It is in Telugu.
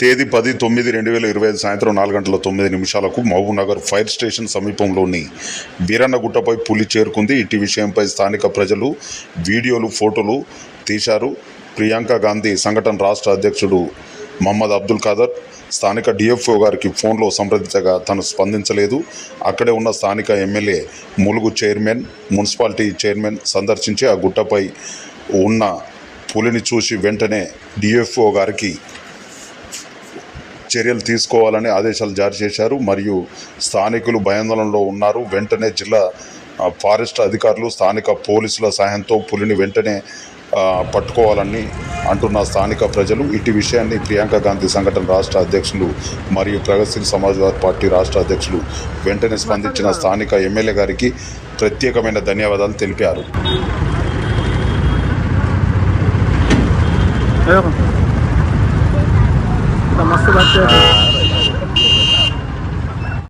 తేదీ పది తొమ్మిది రెండు వేల ఇరవై ఐదు సాయంత్రం నాలుగు గంటల తొమ్మిది నిమిషాలకు మహబూబ్నగర్ ఫైర్ స్టేషన్ సమీపంలోని వీరన్నగుట్టపై పులి చేరుకుంది. ఇటు విషయంపై స్థానిక ప్రజలు వీడియోలు ఫోటోలు తీశారు. ప్రియాంక గాంధీ సంఘటన రాష్ట్ర అధ్యక్షుడు మహమ్మద్ అబ్దుల్ ఖాదర్. స్థానిక డిఎఫ్ఓ గారికి ఫోన్లో సంప్రదించగా తను స్పందించలేదు. అక్కడే ఉన్న స్థానిక MLA Mulugu chairman municipality chairman సందర్శించి ఆ గుట్టపై ఉన్న పులిని చూసి వెంటనే డిఎఫ్ఓ గారికి చర్యలు తీసుకోవాలని ఆదేశాలు జారీ చేశారు. మరియు స్థానికులు భయాందోళనలో ఉన్నారు. వెంటనే జిల్లా ఫారెస్ట్ అధికారులు స్థానిక పోలీసుల సాయంతో పులిని వెంటనే పట్టుకోవాలని అంటున్న స్థానిక ప్రజలు. ఇటు విషయాన్ని ప్రియాంక గాంధీ సంఘటన రాష్ట్ర అధ్యక్షులు మరియు ప్రగతిశీల సమాజ్వాదీ పార్టీ రాష్ట్ర అధ్యక్షులు వెంటనే స్పందించిన స్థానిక ఎమ్మెల్యే గారికి ప్రత్యేకమైన ధన్యవాదాలు తెలిపారు. मस्त बात है